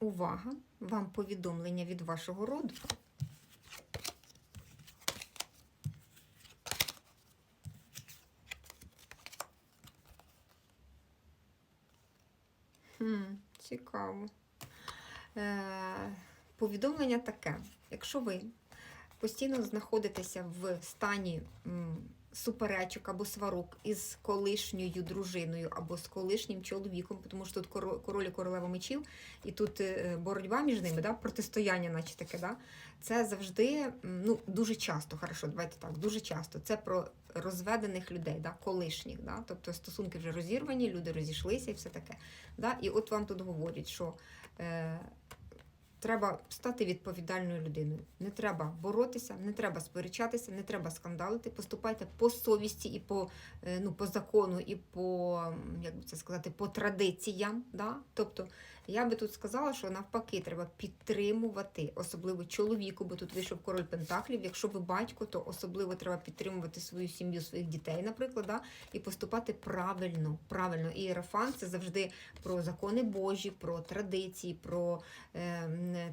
Увага! Вам повідомлення від вашого роду. Хм, цікаво. Е, повідомлення таке: якщо ви постійно знаходитеся в стані суперечок або сварок із колишньою дружиною або з колишнім чоловіком, тому що тут король і королева мечів, і тут е, боротьба між ними, да, протистояння, наче таке, да, це завжди ну, дуже часто, хорошо, давайте так, дуже часто. Це про розведених людей, да, колишніх, да, тобто стосунки вже розірвані, люди розійшлися і все таке. Да, і от вам тут говорять, що. Е, Треба стати відповідальною людиною. Не треба боротися, не треба сперечатися, не треба скандалити. Поступайте по совісті і по, е, ну, по закону, і по як би це сказати, по традиціям. Да? Тобто, я би тут сказала, що навпаки, треба підтримувати, особливо чоловіку, бо тут вийшов король Пентаклів. Якщо ви батько, то особливо треба підтримувати свою сім'ю, своїх дітей, наприклад, да? і поступати правильно. правильно. І Ерафан це завжди про закони Божі, про традиції, про е,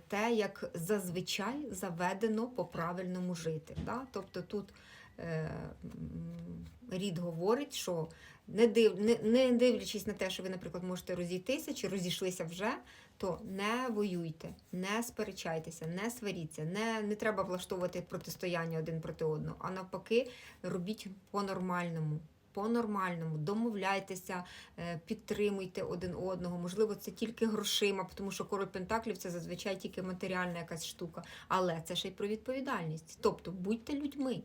те, як зазвичай заведено по правильному жити. Да? Тобто тут е, рід говорить, що не, див, не, не дивлячись на те, що ви, наприклад, можете розійтися чи розійшлися вже, то не воюйте, не сперечайтеся, не сваріться, не, не треба влаштовувати протистояння один проти одного, а навпаки, робіть по-нормальному. По-нормальному, домовляйтеся, е, підтримуйте один одного. Можливо, це тільки грошима, тому що король Пентаклів це зазвичай тільки матеріальна якась штука. Але це ще й про відповідальність. Тобто будьте людьми,